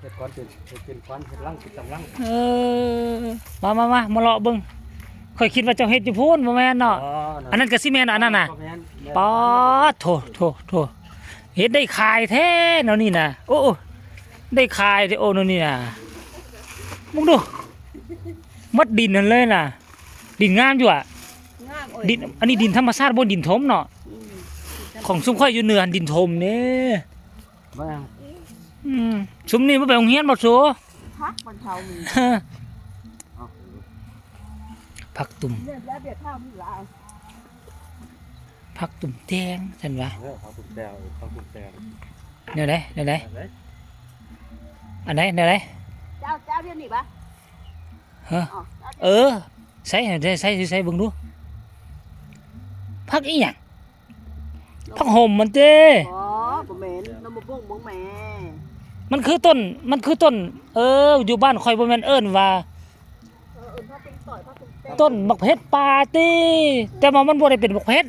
เฮ็ดก้อนเป็นเฮ็ดเป็นก้อนเฮ็ดลังเป็นตำลังเออมามามามาเลาะเบิ่งข่อยคิดว่าเจ้าเฮ็ดอยู่พูนบ่แม่นเนาะอันนั้นก็สิแม่นอันนั้นน่ะบ่แม่นแม่นป๊อดโถโถโถเฮ็ดได้ขายแท้เนาะนี่น่ะโอ้โอ้ได้ขายเด้อโอ้เนาะนี่น่ะมึงดูมัดดินนั่นเลยน่ะ ดินงามอยู่อะงามโอ้ยดินอันนี้ดินธรรมชาติบ่ดินถมเนาะอืมของซุมข่อยอยู่เหนือดินถมนี่มา อืมซุมนี่บ่ไปโรงเรียนบ่สูพักบนเทามีเอาผักตุ่มเรียบแล้วเบียดข้าวมีหลายผักตุ่มแดงซั่นวะเออเขาคุณแต้วเขาคุณแต้วแนวใดแนวใดเอาเลยอันไหนแนวใดเจ้าเจ้าเรียนนี่ปะฮะอ๋อเออใส่ใส่ใส่ใส่เบิ่งดูผักอีหยังผักห่มมันเด้อ๋อบ่แม่นน้ำบ่บุ้งบ่แม่ มันคือต้น มันคือต้น เออ อยู่บ้านคอยบ่แม่นเอิ้นว่า เออเออพักเป็นต่อยพักเป็นเต้ต้นบักเพชรป่าติแต่ว่ามันบ่ได้เป็นบักเพชร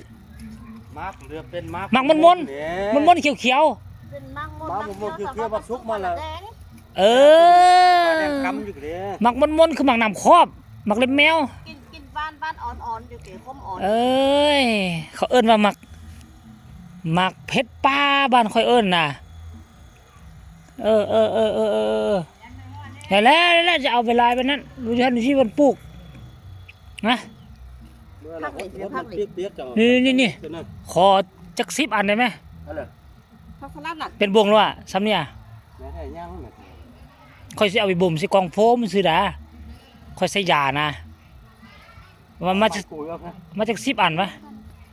มาร์กเรือเป็นมาร์กมักมันมนเด้มันม่วนเขียวเป็นมังมดบ้าบ่บ่คือเครือบักซุกมาแล้วแดงๆเอปลาอแดงกำอยู่เด้มักมันม่วนคือมักน้ำครอบมักเล็บแมว กินกินบ้านบ้านอ่อนๆอยู่เก๋คมอ่อนเอ้ย เขาเอิ้นว่ามัก มักเพชรป่าบ้านคอยเอิ้นน่ะ เออเออเออเออเออเห็นแล้วแล้วจะเอาไปลายไปนั้นดูท่านที่มันปลูกนะเมื่อเราเฮ็ดมันเปียกๆจังนี่นี่นี่เจ้านั่นขอจักสิบอันได้ไหมเอาเลยพักสลัดน่ะเป็นบวงแล้วอะซ้ำเนี่ยแม่ให้ย่างแม่ค่อยสิเอาไปบ่มสิกองโฟมซื้อดาค่อยใส่ยานะว่ามาจากคุยเอาฮะมาจากสิบอันวะ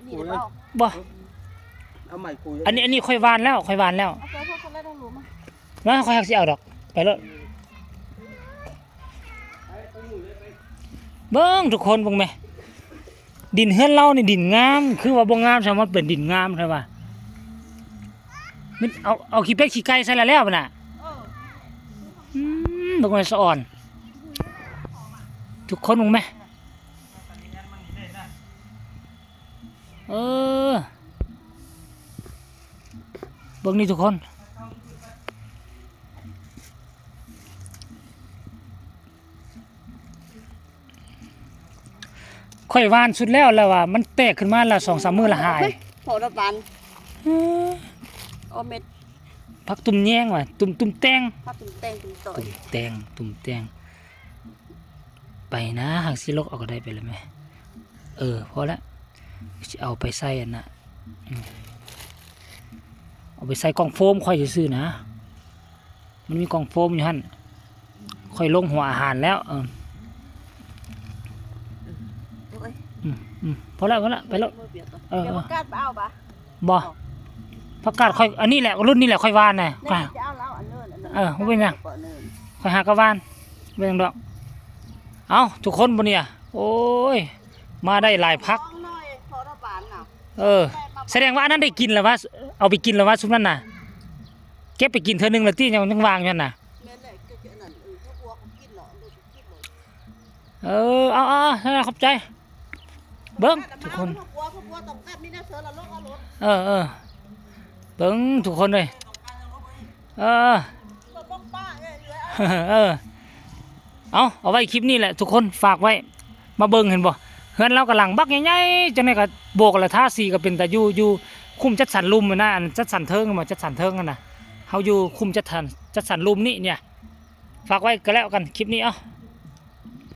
นี่เดี๋ยวเอาบ่เอาใหม่คุยอันนี้อันนี้ค่อยวานแล้วค่อยวานแล้ว มาคอยหักสิเอาดอก ไปเลยเบิ่งทุกคนเบิ่งแม่ดินเฮือนเรานี่ดินงาม คือว่าบ่งามใช่มันเป็นดินงามใช่ป่ะมันเอาเอาขี้เป็ดขี้ไก่ใส่แล้วแล้วน่ะเอออืมเบิ่งมันสะอ่อน ทุกคนเบิ่งแม่เออเบิ่งนี่ทุกคน ค่อยวานสุดแล้วแล้วว่า มันแตกขึ้นมาแล้วสองสามมือละหายโหระบานโอเม็ดพักตุ่มแยงว่ะตุ่มตุ่มแตงพักตุ่มแตงตุ่มต่อยตุ่มแตงตุ่มแตงไปนะหางสิลกเอาก็ได้ไปเลยไหมเออพอละสิเอาไปใส่อันน่ะอืมเอาไปใส่กล่องโฟมค่อยซื้อๆนะ มันมีกล่องโฟมอยู่หั่นค่อยลงหัวอาหารแล้วเออ โอ้ย อืมอืม พอแล้วพอแล้วไปแล้วมือเปียกก่อนเออเดี๋ยวเออประกาศไปเอาปะบ่ผักกาดค่อยอันนี้แหละรุ่นนี้แหละค่อยวานน่ะนี่ค่อยจะเอาแล้วอันเนินอันเนินเออบ่เป็นหยังเปิดเนินค่อยหากระวานเบิ่งดอกเอาทุกคนบ่เนี่ยโอ้ยมาได้หลายพักน้องน้อยโหระบานน่ะเออ แสดงว่าอันนั้นได้กินแล้ววะเอาไปกินแล้ววะซุมนั้นน่ะเก็บไปกินเธอหนึงแล้วที่ยังยังวางอยู่นั่นน่ะแม่นเลยก็คืออันนั้นเออถ้าวัวเขากินเหรอดูสิกินเลยเออเอาเอาเอาขอบใจ เบิ้งทุกคน เออเออเบิ้งทุกคนเลยเออเออเอาเอาไว้คลิปนี้แหละทุกคนฝากไว้ มาเบิ่งเห็นบ่เฮือนเรากำลังบักใหญ่ๆจังได๋ก็โบกละท่าสีก็เป็นแต่อยู่อยู่คุมจัดสรรลุมนะอันจัดสรรเทิงมาจัดสรรเทิงกันนะเฮาอยู่คุมจัดสรรจัดสรรลุมนี่เนี่ยฝากไว้ก็แล้วกันคลิปนี้เอ้าอ